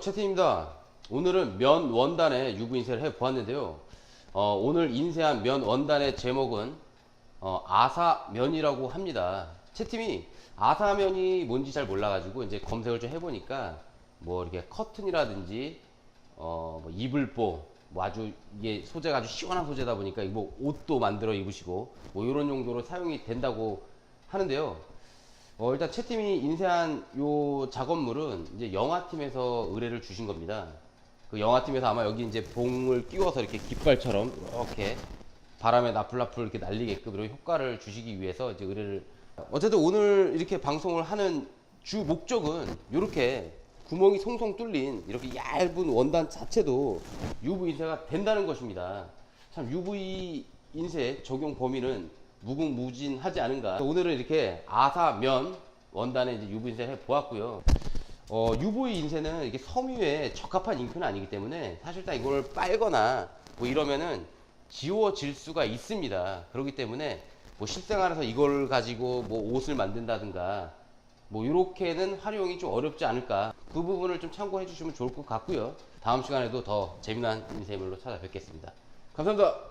채팅입니다. 오늘은 면 원단의 유부 인쇄를 해 보았는데요. 어, 오늘 인쇄한 면 원단의 제목은 어, 아사면이라고 합니다. 채팀이 아사면이 뭔지 잘 몰라 가지고 이제 검색을 좀 해보니까 뭐 이렇게 커튼이라든지 어, 뭐 이불보 뭐 아주 이게 소재가 아주 시원한 소재다 보니까 뭐 옷도 만들어 입으시고 뭐 이런 용도로 사용이 된다고 하는데요. 어, 일단 채팀이 인쇄한 요 작업물은 이제 영화팀에서 의뢰를 주신 겁니다. 그 영화팀에서 아마 여기 이제 봉을 끼워서 이렇게 깃발처럼 이렇게 바람에 나풀나풀 이렇게 날리게끔 이런 효과를 주시기 위해서 이제 의뢰를 어쨌든 오늘 이렇게 방송을 하는 주 목적은 이렇게 구멍이 송송 뚫린 이렇게 얇은 원단 자체도 UV 인쇄가 된다는 것입니다. 참 UV 인쇄 적용 범위는 무궁무진하지 않은가. 오늘은 이렇게 아사면 원단에 이제 UV 인쇄를 해 보았고요. 어, UV 인쇄는 이게 섬유에 적합한 잉크는 아니기 때문에 사실상 이걸 빨거나 뭐 이러면은 지워질 수가 있습니다. 그렇기 때문에 뭐 실생활에서 이걸 가지고 뭐 옷을 만든다든가 뭐 이렇게는 활용이 좀 어렵지 않을까 그 부분을 좀 참고해 주시면 좋을 것 같고요. 다음 시간에도 더 재미난 인쇄물로 찾아뵙겠습니다. 감사합니다.